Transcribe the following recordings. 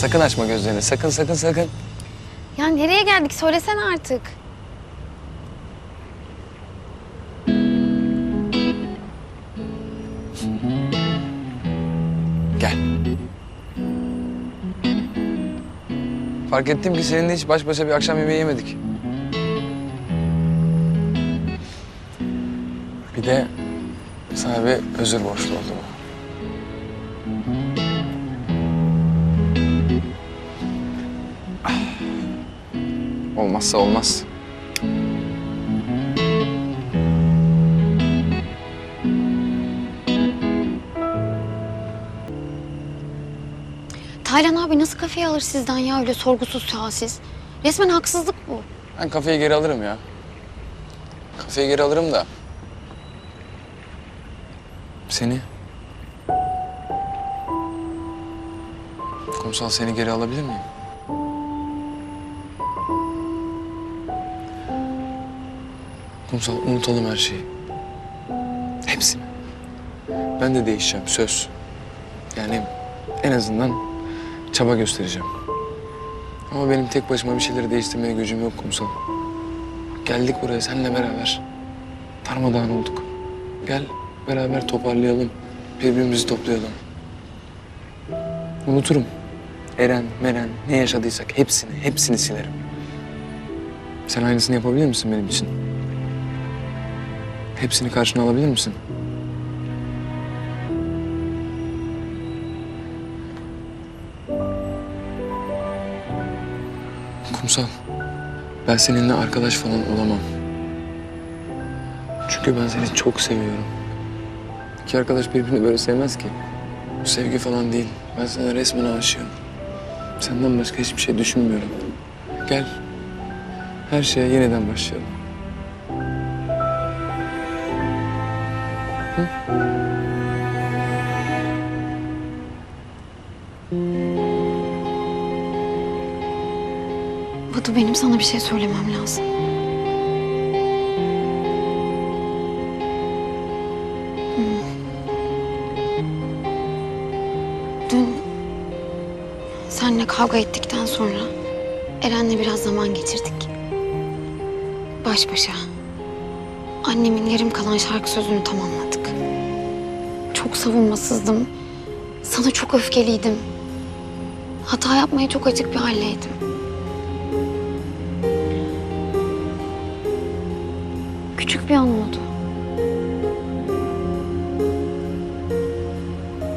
Sakın açma gözlerini. Sakın sakın sakın. Ya nereye geldik söylesene artık. Gel. Fark ettim ki seninle hiç baş başa bir akşam yemeği yemedik. Bir de sana bir özür borçlu oldum. Olmazsa olmaz. Taylan abi nasıl kafeye alır sizden ya öyle sorgusuz sualsiz? Resmen haksızlık bu. Ben kafeyi geri alırım ya. Kafeyi geri alırım da. Seni... Kumsal seni geri alabilir miyim? Kumsal unutalım her şeyi. Hepsini. Ben de değişeceğim söz. Yani en azından çaba göstereceğim. Ama benim tek başıma bir şeyleri değiştirmeye gücüm yok kumsal. Geldik buraya seninle beraber. Darmadağın olduk. Gel beraber toparlayalım. Birbirimizi toplayalım. Unuturum. Eren, Meren ne yaşadıysak hepsini, hepsini silerim. Sen aynısını yapabilir misin benim için? Hepsini karşına alabilir misin? Kumsal, ben seninle arkadaş falan olamam. Çünkü ben seni çok seviyorum. İki arkadaş birbirini böyle sevmez ki. Bu sevgi falan değil. Ben sana resmen aşığım. Senden başka hiçbir şey düşünmüyorum. Gel. Her şeye yeniden başlayalım. Batu benim sana bir şey söylemem lazım. Hmm. Dün seninle kavga ettikten sonra Eren'le biraz zaman geçirdik. Baş başa. Annemin yarım kalan şarkı sözünü tamamladık. Çok savunmasızdım. Sana çok öfkeliydim. Hata yapmaya çok açık bir haldeydim. Küçük bir an oldu.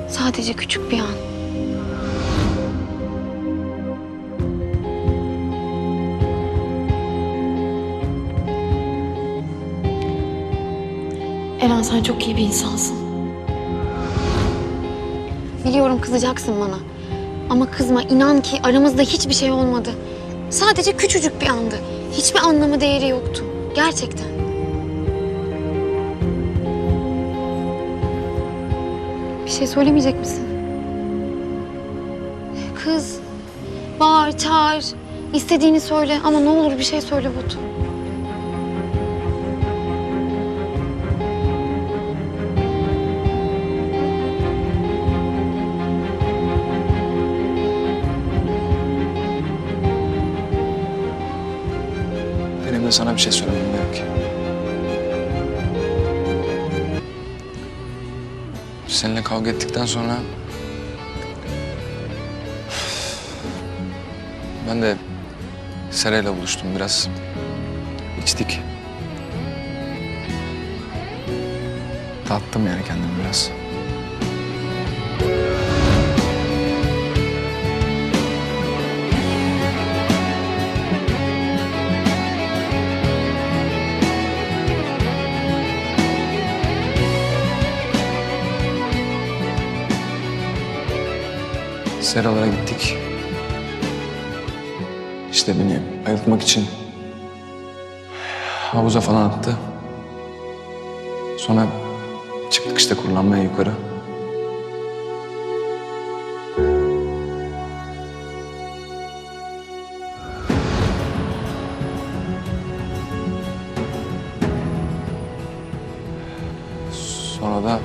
Sadece küçük bir an. Eren sen çok iyi bir insansın. Biliyorum kızacaksın bana. Ama kızma inan ki aramızda hiçbir şey olmadı. Sadece küçücük bir andı. Hiçbir anlamı değeri yoktu. Gerçekten. Bir şey söylemeyecek misin? Kız, bağır, çağır. İstediğini söyle ama ne olur bir şey söyle Batu. Sana bir şey söylemem gerek. Seninle kavga ettikten sonra... Ben de Seray'la buluştum biraz. İçtik. Tattım yani kendimi biraz. Seralara gittik. İşte beni ayıltmak için havuza falan attı. Sonra çıktık işte kurulanmaya yukarı. Sonra da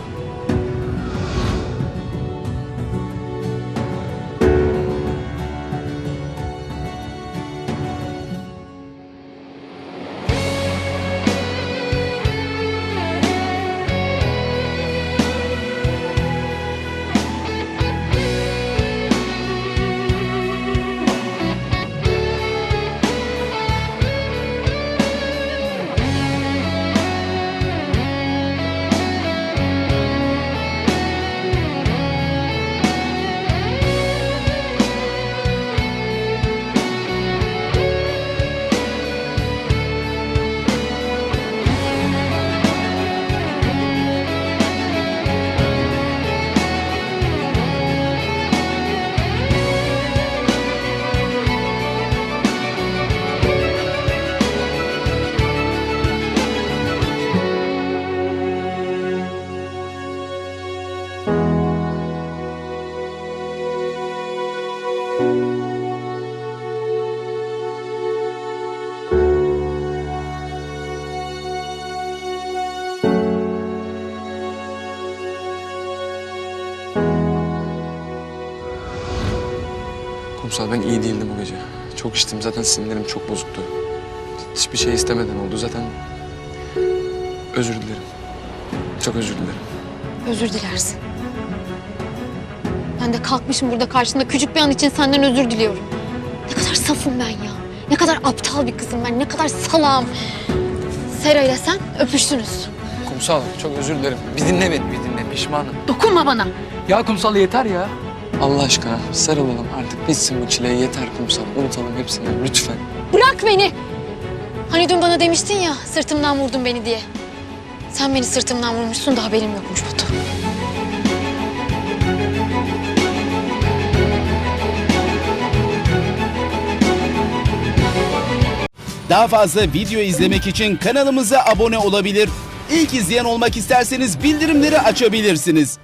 Kumsal ben iyi değildim bu gece. Çok içtim zaten sinirlerim çok bozuktu. Hiçbir şey istemeden oldu zaten. Özür dilerim. Çok özür dilerim. Özür dilersin. Ben de kalkmışım burada karşında küçük bir an için senden özür diliyorum. Ne kadar safım ben ya. Ne kadar aptal bir kızım ben. Ne kadar salağım. Sera ile sen öpüştünüz. Kumsal çok özür dilerim. Bir dinle beni bir dinle pişmanım. Dokunma bana. Ya kumsal yeter ya. Allah aşkına sarılalım artık bitsin bu çile yeter kumsal. Unutalım hepsini lütfen. Bırak beni. Hani dün bana demiştin ya sırtımdan vurdun beni diye. Sen beni sırtımdan vurmuşsun da haberim yokmuş Batu. Daha fazla video izlemek için kanalımıza abone olabilir. İlk izleyen olmak isterseniz bildirimleri açabilirsiniz.